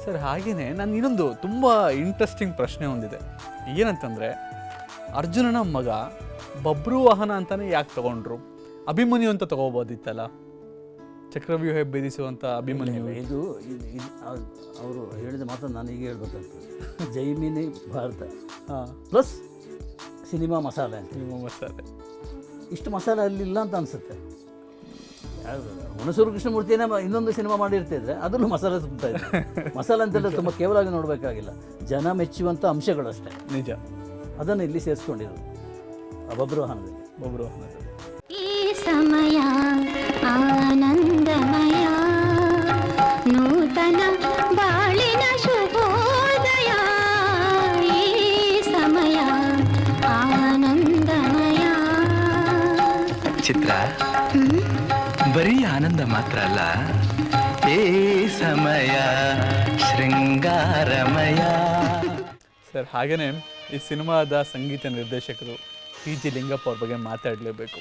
Speaker 1: ಸರ್ ಹಾಗೆಯೇ ನಾನು ಇನ್ನೊಂದು ತುಂಬ ಇಂಟ್ರೆಸ್ಟಿಂಗ್ ಪ್ರಶ್ನೆ ಹೊಂದಿದೆ. ಏನಂತಂದರೆ ಅರ್ಜುನನ ಮಗ ಬಬ್ರು ವಾಹನ ಅಂತಾನೆ ಯಾಕೆ ತಗೊಂಡ್ರು? ಅಭಿಮನ್ಯು ಅಂತ ತಗೋಬೋದಿತ್ತಲ್ಲ? ಚಕ್ರವ್ಯೂಹ ಭೇದಿಸುವಂಥ ಅಭಿಮನ್ಯು.
Speaker 2: ಇದು ಅವರು ಹೇಳಿದ ಮಾತ್ರ ನಾನು ಈಗ ಹೇಳ್ಬೇಕಂತ. ಜೈಮಿನಿ ಭಾರತ.
Speaker 1: ಹಾಂ.
Speaker 2: Plus cinema masala
Speaker 1: cinema masala.
Speaker 2: ಇಷ್ಟು ಮಸಾಲೆ ಅಲ್ಲಿಲ್ಲ ಅಂತ ಅನಿಸುತ್ತೆ. ಹುಣಸೂರು ಕೃಷ್ಣಮೂರ್ತಿನೇ ಇನ್ನೊಂದು ಸಿನಿಮಾ ಮಾಡಿರ್ತಿದ್ರೆ ಅದನ್ನು ಮಸಾಲೆ ತುಂಬ್ತಾ ಇದೆ ಮಸಾಲೆ ಅಂತೆಲ್ಲ [LAUGHS] ತುಂಬ ಕೇವಲ ನೋಡಬೇಕಾಗಿಲ್ಲ. ಜನ ಮೆಚ್ಚುವಂಥ ಅಂಶಗಳಷ್ಟೇ.
Speaker 1: ನಿಜ.
Speaker 2: ಅದನ್ನು ಇಲ್ಲಿ ಸೇರಿಸ್ಕೊಂಡಿರೋದು.
Speaker 1: ಬಬ್ರೋಹನದಲ್ಲಿ ಬಬ್ರೋಹನದಲ್ಲಿ
Speaker 3: ಈ ಸಮಯ ಆನಂದಮಯ. ನೂತನ ಬಾಳಿನ ಶುಭೋದಯ. ಈ ಸಮಯ ಆನಂದಮಯ.
Speaker 4: ಚಿತ್ರ ಬರೀ ಆನಂದ ಮಾತ್ರ ಅಲ್ಲ ಏ ಸಮಯ ಶೃಂಗಾರಮಯ.
Speaker 1: ಸರ್ ಹಾಗೆಯೇ ಈ ಸಿನಿಮಾದ ಸಂಗೀತ ನಿರ್ದೇಶಕರು ಪಿ ಜಿ ಲಿಂಗಪ್ಪ ಅವ್ರ ಬಗ್ಗೆ ಮಾತಾಡಲೇಬೇಕು.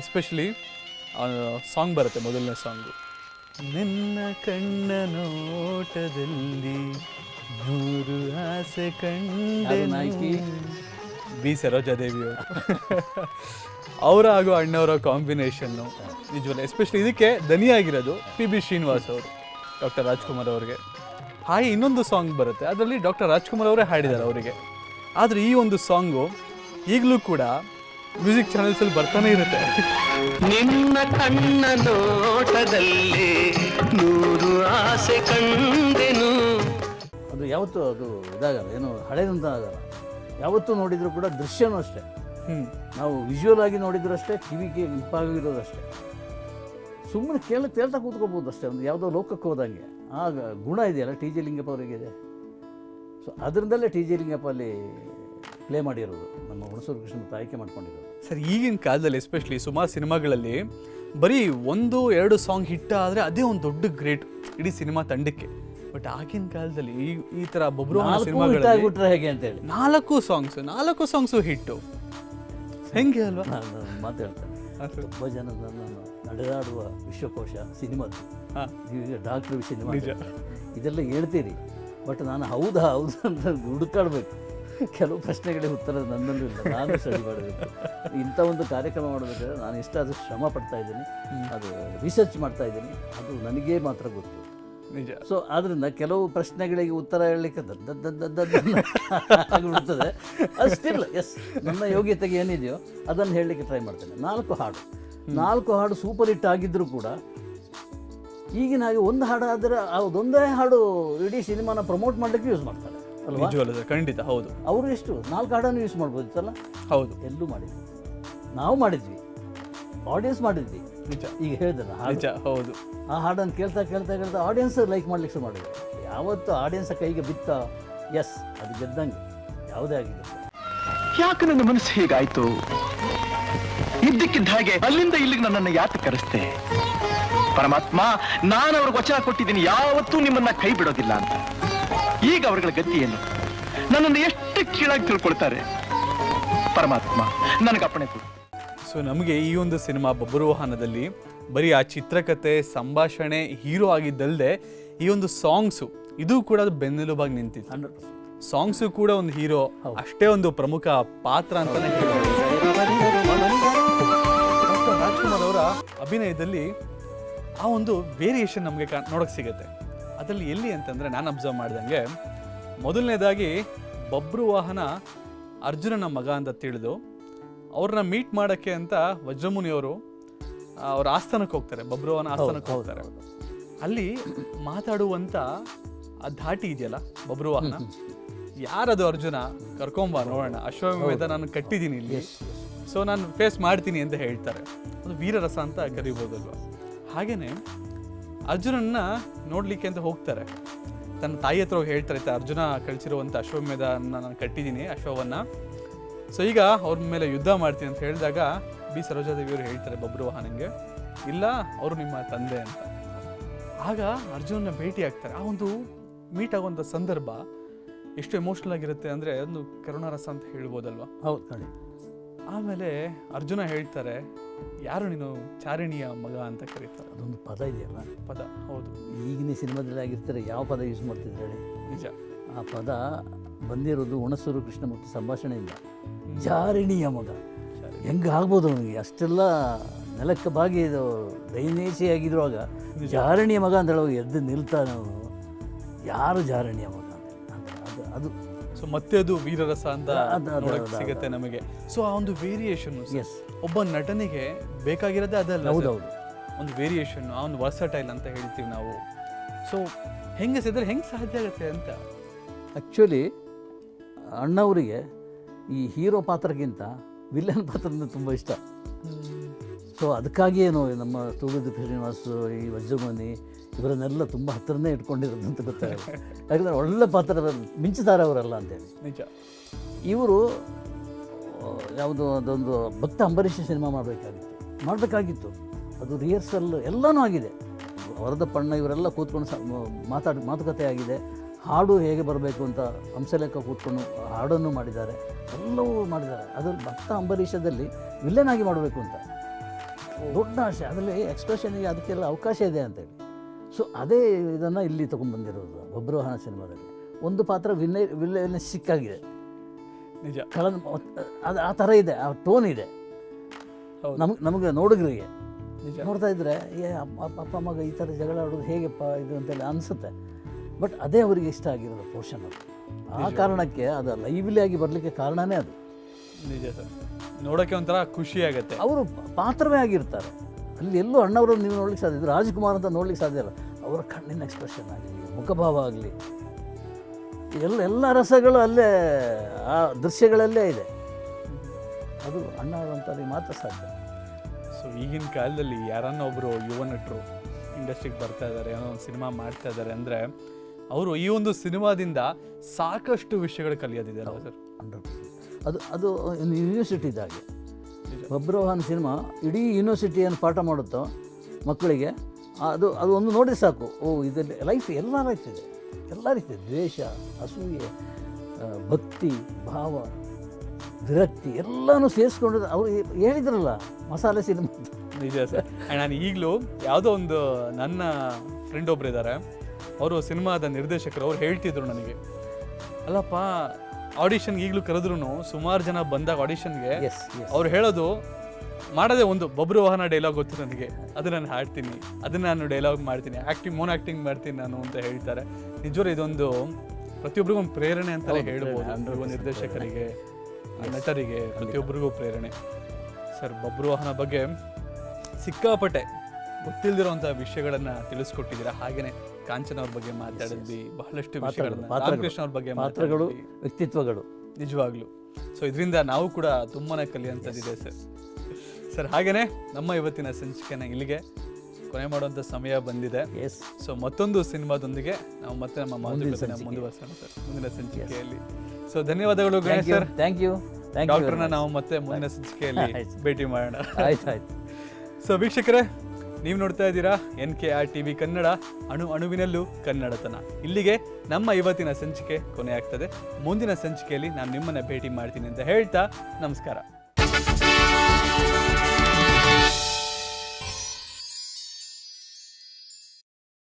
Speaker 1: ಎಸ್ಪೆಷಲಿ ಸಾಂಗ್ ಬರುತ್ತೆ ಮೊದಲನೇ ಸಾಂಗು ನಿನ್ನ ಕಣ್ಣ ನೋಟದಲ್ಲಿ ನೂರು ಆಸೆ? ಕಂಡೆ ಬಿ ಸರೋಜಾದೇವಿ ಅವರು. ಅವರ ಹಾಗೂ ಅಣ್ಣವರ ಕಾಂಬಿನೇಷನ್ನು ನಿಜವಲ್ಲ ಎಸ್ಪೆಷಲಿ ಇದಕ್ಕೆ ದನಿಯಾಗಿರೋದು ಪಿ ಬಿ ಶ್ರೀನಿವಾಸ್ ಅವರು ಡಾಕ್ಟರ್ ರಾಜ್ಕುಮಾರ್ ಅವರಿಗೆ. ಹಾಗೆ ಇನ್ನೊಂದು ಸಾಂಗ್ ಬರುತ್ತೆ ಅದರಲ್ಲಿ ಡಾಕ್ಟರ್ ರಾಜ್ಕುಮಾರ್ ಅವರೇ ಹಾಡಿದ್ದಾರೆ ಅವರಿಗೆ. ಆದರೆ ಈ ಒಂದು ಸಾಂಗು ಈಗಲೂ ಕೂಡ ಮ್ಯೂಸಿಕ್ ಚಾನೆಲ್ಸಲ್ಲಿ ಬರ್ತಾನೆ ಇರುತ್ತೆ.
Speaker 4: ನಿನ್ನ ಕಣ್ಣ ನೋಟದಲ್ಲಿ ನೂರು ಆಸೆ ಕಂಡೆನು.
Speaker 2: ಅದು ಯಾವತ್ತೂ ಅದು ಇದಾಗಲ್ಲ ಏನು ಹಳೇದಂತ ಆಗಲ್ಲ. ಯಾವತ್ತು ನೋಡಿದರೂ ಕೂಡ ದೃಶ್ಯನೂ ಅಷ್ಟೇ. ನಾವು ವಿಜುವಲ್ ಆಗಿ ನೋಡಿದ್ರು ಅಷ್ಟೇ ಕಿವಿಗೆ ಇಂಪಾಗಿರೋದು ಅಷ್ಟೇ. ಸುಮ್ಮನೆ ಕೇಳ ಕೇಳ್ತಾ ಕೂತ್ಕೋಬೋದು ಅಷ್ಟೇ ಒಂದು ಯಾವುದೋ ಲೋಕಕ್ಕೆ ಹೋದಂಗೆ. ಆಗ ಗುಣ ಇದೆಯಲ್ಲ ಟಿ ಜೆ ಲಿಂಗಪ್ಪ ಅವರಿಗಿದೆ. ಸೊ ಅದರಿಂದಲೇ ಟಿ ಜಿ ಲಿಂಗಪ್ಪಲ್ಲಿ ಪ್ಲೇ ಮಾಡಿರೋದು. ನಮ್ಮ ಹುಣಸೂರು ಕೃಷ್ಣ ಆಯ್ಕೆ ಮಾಡ್ಕೊಂಡಿರೋದು.
Speaker 1: ಸರ್ ಈಗಿನ ಕಾಲದಲ್ಲಿ ಎಸ್ಪೆಷಲಿ ಸುಮಾರು ಸಿನಿಮಾಗಳಲ್ಲಿ ಬರೀ ಒಂದು ಎರಡು ಸಾಂಗ್ ಹಿಟ್ ಆದರೆ ಅದೇ ಒಂದು ದೊಡ್ಡ ಗ್ರೇಟ್ ಇಡೀ ಸಿನಿಮಾ ತಂಡಕ್ಕೆ. ಬಟ್ ಆಗಿನ ಕಾಲದಲ್ಲಿ ಈ ಈ ಥರ ಬೊಬ್ರು
Speaker 2: ಹಿಟ್ಟಾಗ್ಬಿಟ್ರೆ ಹೇಗೆ ಅಂತೇಳಿ.
Speaker 1: ನಾಲ್ಕು ಸಾಂಗ್ಸ್ ನಾಲ್ಕು ಸಾಂಗ್ಸು ಹಿಟ್ಟು ಹೆಂಗೆ ಅಲ್ವಾ?
Speaker 2: ಮಾತು ಹೇಳ್ತೇನೆ.
Speaker 1: ಸರ್.
Speaker 2: ತುಂಬ ಜನದ ನಡೆದಾಡುವ ವಿಶ್ವಕೋಶ
Speaker 1: ಸಿನಿಮಾ
Speaker 2: ಈಗ ಡಾಕ್ಟ್ರ್ ಸಿನಿಮಾ ಇದೆಲ್ಲ ಹೇಳ್ತೀರಿ. ಬಟ್ ನಾನು ಹೌದಾ ಹೌದು ಅಂತ ಹುಡುಕಾಡ್ಬೇಕು. ಕೆಲವು ಪ್ರಶ್ನೆಗಳಿಗೆ ಉತ್ತರ ನನ್ನಲ್ಲೂ ಇಲ್ಲ ನಾನು ಸರಿ ಮಾಡಬೇಕು. ಇಂಥ ಒಂದು ಕಾರ್ಯಕ್ರಮ ಮಾಡಬೇಕಾದ್ರೆ ನಾನು ಇಷ್ಟಾದರೂ ಶ್ರಮ ಪಡ್ತಾ ಇದ್ದೀನಿ ಅದು ರಿಸರ್ಚ್ ಮಾಡ್ತಾ ಇದ್ದೀನಿ ಅದು ನನಗೇ ಮಾತ್ರ ಗೊತ್ತು.
Speaker 1: ನಿಜ.
Speaker 2: ಸೊ ಆದ್ದರಿಂದ ಕೆಲವು ಪ್ರಶ್ನೆಗಳಿಗೆ ಉತ್ತರ ಹೇಳಲಿಕ್ಕೆ ಆಗಿಬಿಡ್ತದೆ. ಅಷ್ಟಿಲ್ಲ ಎಸ್ ನನ್ನ ಯೋಗ್ಯತೆಗೆ ಏನಿದೆಯೋ ಅದನ್ನು ಹೇಳಲಿಕ್ಕೆ ಟ್ರೈ ಮಾಡ್ತೇನೆ. ನಾಲ್ಕು ಹಾಡು. ನಾಲ್ಕು ಹಾಡು ಸೂಪರ್ ಹಿಟ್ ಆಗಿದ್ದರೂ ಕೂಡ ಈಗಿನ ಹಾಗೆ ಒಂದು ಹಾಡು ಆದರೆ ಅದೊಂದೇ ಹಾಡು ಇಡೀ ಸಿನಿಮಾನ ಪ್ರಮೋಟ್ ಮಾಡಲಿಕ್ಕೆ ಯೂಸ್ ಮಾಡ್ತಾರೆ ಅಲ್ವಾ?
Speaker 1: ನಿಜವಲ್ಲ ಸರ್ ಖಂಡಿತ ಹೌದು.
Speaker 2: ಅವರು ಎಷ್ಟು? ನಾಲ್ಕು ಹಾಡನ್ನು ಯೂಸ್ ಮಾಡ್ಬೋದಿತ್ತಲ್ಲ
Speaker 1: ಹೌದು.
Speaker 2: ಎಲ್ಲೂ ಮಾಡಿದ್ವಿ ನಾವು ಮಾಡಿದ್ವಿ. ಆಡಿಯನ್ಸ್ ಮಾಡಿದ್ವಿ.
Speaker 1: ನಿಜ.
Speaker 2: ಈಗ ಹೇಳಿದಲ್ಲ
Speaker 1: ನಿಜ ಹೌದು.
Speaker 2: ಆ ಹಾಡನ್ನು ಕೇಳ್ತಾ ಕೇಳ್ತಾ ಕೇಳ್ತಾ ಆಡಿಯನ್ಸ್ ಲೈಕ್ ಮಾಡ್ಲಿಕ್ಕೆ ಶುರು ಮಾಡಿದ್ರು. ಯಾವತ್ತು ಆಡಿಯನ್ಸ್ ಕೈಗೆ ಬಿತ್ತ ಎಸ್ ಅದು ಗೆದ್ದಂಗೆ. ಯಾವುದೇ ಆಗಿದೆ
Speaker 4: ಯಾಕೆ ನನ್ನ ಮನಸ್ಸು ಹೀಗಾಯ್ತು? ಇದ್ದಕ್ಕಿದ್ದ ಹಾಗೆ ಅಲ್ಲಿಂದ ಇಲ್ಲಿಗೆ ನನ್ನನ್ನು ಯಾಕೆ ಕರೆಸ್ತೆ ಪರಮಾತ್ಮ ನಾನು ಅವ್ರಿಗೆ ವಚನ ಕೊಟ್ಟಿದ್ದೀನಿ ಯಾವತ್ತೂ ನಿಮ್ಮನ್ನ ಕೈ ಬಿಡೋದಿಲ್ಲ ಅಂತ. ಈಗ ಅವರುಗಳ ಗತಿ ಏನು? ನನ್ನನ್ನು ಎಷ್ಟು ಕೀಳಾಗಿ ತಿಳ್ಕೊಳ್ತಾರೆ? ಪರಮಾತ್ಮ ನನಗೆ ಅಪ್ಪಣೆ ಕೊಡು.
Speaker 1: ಸೊ ನಮಗೆ ಈ ಒಂದು ಸಿನಿಮಾ ಬಬ್ಬರು ವಾಹನದಲ್ಲಿ ಬರೀ ಆ ಚಿತ್ರಕಥೆ ಸಂಭಾಷಣೆ ಹೀರೋ ಆಗಿದ್ದಲ್ಲದೆ ಈ ಒಂದು ಸಾಂಗ್ಸು ಇದು ಕೂಡ ಅದು ಬೆನ್ನೆಲುಬಾಗಿ ನಿಂತಿದೆ.
Speaker 2: ಹಂಡ್ರೆಡ್
Speaker 1: ಸಾಂಗ್ಸು ಕೂಡ ಒಂದು ಹೀರೋ ಅಷ್ಟೇ ಒಂದು ಪ್ರಮುಖ ಪಾತ್ರ ಅಂತಾನೆ ಹೇಳ್ಬೋದು. ಅವರ ಅಭಿನಯದಲ್ಲಿ ಆ ಒಂದು ವೇರಿಯೇಷನ್ ನಮಗೆ ಕಾ ನೋಡೋಕೆ ಸಿಗುತ್ತೆ. ಅದರಲ್ಲಿ ಎಲ್ಲಿ ಅಂತಂದರೆ ನಾನು ಅಬ್ಸರ್ವ್ ಮಾಡಿದಂಗೆ ಮೊದಲನೇದಾಗಿ ಬಬ್ರು ವಾಹನ ಅರ್ಜುನನ ಮಗ ಅಂತ ತಿಳಿದು ಅವ್ರನ್ನ ಮೀಟ್ ಮಾಡೋಕ್ಕೆ ಅಂತ ವಜ್ರಮುನಿ ಅವರು ಅವ್ರ ಆಸ್ಥಾನಕ್ಕೆ ಹೋಗ್ತಾರೆ. ಬಬ್ರುವಾಹನ ಆಸ್ಥಾನಕ್ಕೆ ಹೋಗ್ತಾರೆ. ಅಲ್ಲಿ ಮಾತಾಡುವಂಥ ಆ ಧಾಟಿ ಇದೆಯಲ್ಲ ಬಬ್ರು ವಾಹನ ಯಾರದು ಅರ್ಜುನ? ಕರ್ಕೊಂಬ ನೋಡೋಣ. ಅಶ್ವಮೇಧ ನಾನು ಕಟ್ಟಿದ್ದೀನಿ ಇಲ್ಲಿ. ಸೊ ನಾನು ಫೇಸ್ ಮಾಡ್ತೀನಿ ಅಂತ ಹೇಳ್ತಾರೆ. ಅದು ವೀರರಸ ಅಂತ ಕರಿಬೋದಲ್ವ? ಹಾಗೇನೆ ಅರ್ಜುನನ್ನ ನೋಡಲಿಕ್ಕೆ ಅಂತ ಹೋಗ್ತಾರೆ. ತನ್ನ ತಾಯಿ ಹತ್ರ ಹೋಗಿ ಹೇಳ್ತಾರೆ ಆಯ್ತಾ ಅರ್ಜುನ ಕಳಿಸಿರುವಂಥ ಅಶ್ವಮೇಧನ ನಾನು ಕಟ್ಟಿದ್ದೀನಿ, ಅಶ್ವವನ್ನ. ಸೊ ಈಗ ಅವ್ರ ಮೇಲೆ ಯುದ್ಧ ಮಾಡ್ತೀನಿ ಅಂತ ಹೇಳಿದಾಗ ಬಿ. ಸರೋಜಾದೇವಿಯವರು ಹೇಳ್ತಾರೆ ಬಬ್ರು ವಾಹನಂಗೆ, ಇಲ್ಲ, ಅವರು ನಿಮ್ಮ ತಂದೆ ಅಂತ. ಆಗ ಅರ್ಜುನನ್ನ ಭೇಟಿ ಆಗ್ತಾರೆ. ಆ ಒಂದು ಮೀಟ್ ಆಗುವಂಥ ಸಂದರ್ಭ ಎಷ್ಟು ಎಮೋಷ್ನಲ್ ಆಗಿರುತ್ತೆ ಅಂದರೆ ಒಂದು ಕರುಣಾರಸ ಅಂತ ಹೇಳ್ಬೋದಲ್ವಾ?
Speaker 2: ಹೌದು ಖಂಡಿತ
Speaker 1: ಆಮೇಲೆ ಅರ್ಜುನ ಹೇಳ್ತಾರೆ ಯಾರು ನೀನು ಚಾರಿಣಿಯ ಮಗ ಅಂತ ಕರೀತಾರೆ.
Speaker 2: ಅದೊಂದು ಪದ ಇದೆಯಲ್ಲ?
Speaker 1: ಪದ ಹೌದು.
Speaker 2: ಈಗಿನ ಸಿನಿಮಾದಲ್ಲಿ ಆಗಿರ್ತಾರೆ ಯಾವ ಪದ ಯೂಸ್ ಮಾಡ್ತಿದ್ರು ಹೇಳಿ?
Speaker 1: ನಿಜ.
Speaker 2: ಆ ಪದ ಬಂದಿರೋದು ಹುಣಸೂರು ಮತ್ತು ಸಂಭಾಷಣೆಯಿಂದ ಜಾರಿಣಿಯ ಮಗ. ಹೆಂಗೆ ಆಗ್ಬೋದು ಅವನಿಗೆ? ಅಷ್ಟೆಲ್ಲ ನೆಲಕ್ಕೆ ಬಾಗಿ ಇದು ಆಗಿರುವಾಗ ಜಾರಣಿಯ ಮಗ ಅಂತ ಹೇಳುವಾಗ ಎದ್ದು ನಿಲ್ತಾನೆ ಅವನು ಯಾರು ಜಾರಣಿಯ ಮಗ? ಅಂತ. ಅದು ಅದು
Speaker 1: ಸೊ ಮತ್ತೆ ಅದು ವೀರರಸ ಅಂತ
Speaker 2: ನೋಡಕ್ಕೆ
Speaker 1: ಸಿಗುತ್ತೆ ನಮಗೆ. ಸೊ ಆ ಒಂದು ವೇರಿಯೇಷನ್ ಒಬ್ಬ ನಟನಿಗೆ ಬೇಕಾಗಿರೋದೇ ಅದಲ್ಲ ಒಂದು ವೇರಿಯೇಷನ್ ಆ ಒಂದು ವರ್ಸಟೈಲ್ ಅಂತ ಹೇಳ್ತೀವಿ ನಾವು. ಸೊ ಹೆಂಗೆ ಸಿದ್ರೆ ಹೆಂಗೆ ಸಾಧ್ಯ ಆಗುತ್ತೆ ಅಂತ?
Speaker 2: ಆ್ಯಕ್ಚುಲಿ ಅಣ್ಣವರಿಗೆ ಈ ಹೀರೋ ಪಾತ್ರಕ್ಕಿಂತ ವಿಲನ್ ಪಾತ್ರ ಅಂದ್ರೆ ತುಂಬ ಇಷ್ಟ. ಸೊ ಅದಕ್ಕಾಗಿಯೇನು ನಮ್ಮ ತೂಗುದು ಶ್ರೀನಿವಾಸ್ ಈ ವಜ್ರಮಣಿ ಇವರನ್ನೆಲ್ಲ ತುಂಬ ಹತ್ತಿರನೇ ಇಟ್ಕೊಂಡಿರೋದು ಅಂತ ಗೊತ್ತಾಗುತ್ತೆ ಯಾಕಂದರೆ ಒಳ್ಳೆ ಪಾತ್ರ ಮಿಂಚಿದ್ದಾರೆ ಅವರಲ್ಲ ಅಂತೇಳಿ.
Speaker 1: ನಿಜ.
Speaker 2: ಇವರು ಯಾವುದೋ ಅದೊಂದು ಭಕ್ತ ಅಂಬರೀಷ್ ಸಿನಿಮಾ ಮಾಡಬೇಕಾಗಿತ್ತು. ಮಾಡಬೇಕಾಗಿತ್ತು. ಅದು ರಿಹರ್ಸಲ್ ಎಲ್ಲನೂ ಆಗಿದೆ. ವರದಪ್ಪಣ್ಣ ಇವರೆಲ್ಲ ಕೂತ್ಕೊಂಡು ಸ ಮಾತಾಡಿ ಮಾತುಕತೆ ಆಗಿದೆ. ಹಾಡು ಹೇಗೆ ಬರಬೇಕು ಅಂತ ಹಂಸಲೇಖ ಕೂತ್ಕೊಂಡು ಹಾಡನ್ನು ಮಾಡಿದ್ದಾರೆ. ಎಲ್ಲವೂ ಮಾಡಿದ್ದಾರೆ. ಅದು ಭಕ್ತ ಅಂಬರೀಷದಲ್ಲಿ ವಿಲ್ಲನ್ ಆಗಿ ಮಾಡಬೇಕು ಅಂತ. ದೊಡ್ಡ ಆಸೆ. ಅದರಲ್ಲಿ ಎಕ್ಸ್ಪ್ರೆಷನ್ಗೆ ಅದಕ್ಕೆಲ್ಲ ಅವಕಾಶ ಇದೆ ಅಂತೇಳಿ. ಸೊ ಅದೇ ಇದನ್ನು ಇಲ್ಲಿ ತೊಗೊಂಡ್ಬಂದಿರೋದು ಒಬ್ರವಾಹನ ಸಿನಿಮಾದಲ್ಲಿ. ಒಂದು ಪಾತ್ರ ವಿನ್ನ ವಿಲ್ಲನೆ ಸಿಕ್ಕಾಗಿದೆ.
Speaker 1: ನಿಜ.
Speaker 2: ಕಳೆದ ಅದು ಆ ಥರ ಇದೆ ಆ ಟೋನ್ ಇದೆ. ನಮ್ಗೆ ನಮಗೆ ನೋಡುಗರಿಗೆ.
Speaker 1: ನಿಜ.
Speaker 2: ನೋಡ್ತಾ ಇದ್ರೆ ಏ ಅಪ್ಪ ಮಗ ಈ ಥರ ಜಗಳ ಆಡೋದು ಹೇಗೆಪ್ಪ ಇದು ಅಂತೆಲ್ಲ ಅನಿಸುತ್ತೆ. ಬಟ್ ಅದೇ ಅವರಿಗೆ ಇಷ್ಟ ಆಗಿರೋದು ಪೋರ್ಷನ್ ಅದು. ಆ ಕಾರಣಕ್ಕೆ ಅದು ಲೈವ್ಲಿ ಆಗಿ ಬರಲಿಕ್ಕೆ ಕಾರಣನೇ ಅದು.
Speaker 1: ನಿಜ ಸರ್. ನೋಡೋಕ್ಕೆ ಒಂಥರ ಖುಷಿ ಆಗುತ್ತೆ.
Speaker 2: ಅವರು ಪಾತ್ರವೇ ಆಗಿರ್ತಾರೆ. ಅಲ್ಲಿ ಎಲ್ಲೂ ಅಣ್ಣವರನ್ನು ನೀವು ನೋಡ್ಲಿಕ್ಕೆ ಸಾಧ್ಯ ಇದು ರಾಜ್ಕುಮಾರ್ ಅಂತ ನೋಡ್ಲಿಕ್ಕೆ ಸಾಧ್ಯ ಇಲ್ಲ. ಅವರ ಕಣ್ಣಿನ ಎಕ್ಸ್ಪ್ರೆಷನ್ ಆಗಲಿ ಮುಖಭಾವ ಆಗಲಿ ಎಲ್ಲ ಎಲ್ಲ ರಸಗಳು ಅಲ್ಲೇ ಆ ದೃಶ್ಯಗಳಲ್ಲೇ ಇದೆ. ಅದು ಅಣ್ಣವರಂತವ್ರಿಗೆ ಮಾತ್ರ ಸಾಧ್ಯ.
Speaker 1: ಸೊ ಈಗಿನ ಕಾಲದಲ್ಲಿ ಯಾರನ್ನ ಒಬ್ಬರು ಯುವ ನಟರು ಇಂಡಸ್ಟ್ರಿಗೆ ಬರ್ತಾ ಇದ್ದಾರೆ ಏನೋ ಒಂದು ಸಿನಿಮಾ ಮಾಡ್ತಾ ಇದ್ದಾರೆ ಅಂದರೆ ಅವರು ಈ ಒಂದು ಸಿನಿಮಾದಿಂದ ಸಾಕಷ್ಟು ವಿಷಯಗಳು ಕಲಿಯೋದಿದೆ ಸರ್?
Speaker 2: ಅದು ಅದು ಯೂನಿವರ್ಸಿಟಿ ಇದ್ದಾಗೆ ಬಬ್ರವಾಹನ್ ಸಿನಿಮಾ ಇಡೀ ಯೂನಿವರ್ಸಿಟಿಯನ್ನು ಪಾಠ ಮಾಡುತ್ತೋ ಮಕ್ಕಳಿಗೆ, ಅದು ಅದು ಒಂದು ನೋಡಿ ಸಾಕು. ಓ, ಇದರಲ್ಲಿ ಲೈಫ್ ಎಲ್ಲ ಲೈಫ್ ಇದೆ. ಎಲ್ಲ ರೀತಿ ದ್ವೇಷ, ಅಸೂಯೆ ಭಕ್ತಿ, ಭಾವ, ವಿರಕ್ತಿ ಎಲ್ಲನೂ ಸೇರಿಸ್ಕೊಂಡು ಅವರು ಹೇಳಿದ್ರಲ್ಲ, ಮಸಾಲೆ ಸಿನಿಮಾ.
Speaker 1: ನಿಜ ಸರ್. ನಾನು ಈಗಲೂ ಯಾವುದೋ ಒಂದು ನನ್ನ ಫ್ರೆಂಡ್ ಒಬ್ಬರು ಇದ್ದಾರೆ ಅವರು ಸಿನಿಮಾದ ನಿರ್ದೇಶಕರು, ಅವ್ರು ಹೇಳ್ತಿದ್ರು ನನಗೆ. ಅಲ್ಲಪ್ಪ ಆಡಿಷನ್ಗೆ ಈಗಲೂ ಕರೆದ್ರು ಸುಮಾರು ಜನ ಬಂದಾಗ ಆಡಿಷನ್ಗೆ ಅವ್ರು ಹೇಳೋದು ಮಾಡೋದೇ ಒಂದು ಬಬ್ರು ವಾಹನ ಡೈಲಾಗ್ ಗೊತ್ತು ನನಗೆ. ಅದು ನಾನು ಹಾಡ್ತೀನಿ. ಅದನ್ನ ನಾನು ಡೈಲಾಗ್ ಮಾಡ್ತೀನಿ. ಆ್ಯಕ್ಟಿಂಗ್ ಮೋನ್ ಆ್ಯಕ್ಟಿಂಗ್ ಮಾಡ್ತೀನಿ ನಾನು ಅಂತ ಹೇಳ್ತಾರೆ. ನಿಜವೂ ಇದೊಂದು ಪ್ರತಿಯೊಬ್ಬರಿಗೂ ಒಂದು ಪ್ರೇರಣೆ ಅಂತಲೇ
Speaker 2: ಹೌದು,
Speaker 1: ಹೇಳ್ಬೋದು.
Speaker 2: ಅಂದ್ರೆ
Speaker 1: ನಿರ್ದೇಶಕರಿಗೆ ನಟರಿಗೆ ಪ್ರತಿಯೊಬ್ಬರಿಗೂ ಪ್ರೇರಣೆ. ಸರ್ ಬಬ್ರು ವಾಹನ ಬಗ್ಗೆ ಸಿಕ್ಕಾಪಟ್ಟೆ ಗೊತ್ತಿಲ್ದಿರೋಂಥ ವಿಷಯಗಳನ್ನು ತಿಳಿಸ್ಕೊಟ್ಟಿದ್ದೀರಾ? ಹಾಗೇನೆ ಕಾಂಚನ ಅವ್ರ ಬಗ್ಗೆ ಮಾತಾಡಿದ್ವಿ ಬಹಳಷ್ಟು ರಾಮಕೃಷ್ಣ ಅವ್ರ ಬಗ್ಗೆ ಮಾತಾಡಿದ್ವಿ.
Speaker 2: ವ್ಯಕ್ತಿತ್ವಗಳು.
Speaker 1: ನಿಜವಾಗ್ಲು. ಸೊ ಇದರಿಂದ ನಾವು ಕೂಡ ತುಂಬಾನೇ ಕಲಿಯುವಂಥದ್ದಿದೆ ಸರ್. ಸರ್ ಹಾಗೇನೆ ನಮ್ಮ ಇವತ್ತಿನ ಸಂಚಿಕೆನ ಇಲ್ಲಿಗೆ ಕೊನೆ ಮಾಡುವಂಥ ಸಮಯ ಬಂದಿದೆ.
Speaker 2: ಎಸ್
Speaker 1: ಸೊ ಮತ್ತೊಂದು ಸಿನಿಮಾದೊಂದಿಗೆ ನಾವು ಮತ್ತೆ ನಮ್ಮ
Speaker 2: ಮಾತುಕತೆ.
Speaker 1: ಮುಂದುವರ್ಸೋಣ ಸರ್. ಮುಂದಿನ ಸಂಚಿಕೆಯಲ್ಲಿ. ಸೊ ಧನ್ಯವಾದಗಳು ಗಣೇಶ್ ಸರ್.
Speaker 2: ಥ್ಯಾಂಕ್ ಯು
Speaker 1: ಡಾಕ್ಟರ್ನ ನಾವು ಮತ್ತೆ ಮುಂದಿನ ಸಂಚಿಕೆಯಲ್ಲಿ. ಭೇಟಿ ಮಾಡೋಣ.
Speaker 2: ಆಯ್ತು ಆಯ್ತು.
Speaker 1: ಸೊ ವೀಕ್ಷಕರೇ ನೀವು ನೋಡ್ತಾ ಇದ್ದೀರಾ? N K R T V Kannada, ಅಣು ಅಣುವಿನಲ್ಲೂ ಕನ್ನಡತನ. ಇಲ್ಲಿಗೆ ನಮ್ಮ ಇವತ್ತಿನ ಸಂಚಿಕೆ ಕೊನೆಯಾಗ್ತದೆ. ಮುಂದಿನ ಸಂಚಿಕೆಯಲ್ಲಿ ನಾನು ನಿಮ್ಮನ್ನ ಭೇಟಿ ಮಾಡ್ತೀನಿ ಅಂತ ಹೇಳ್ತಾ ನಮಸ್ಕಾರ.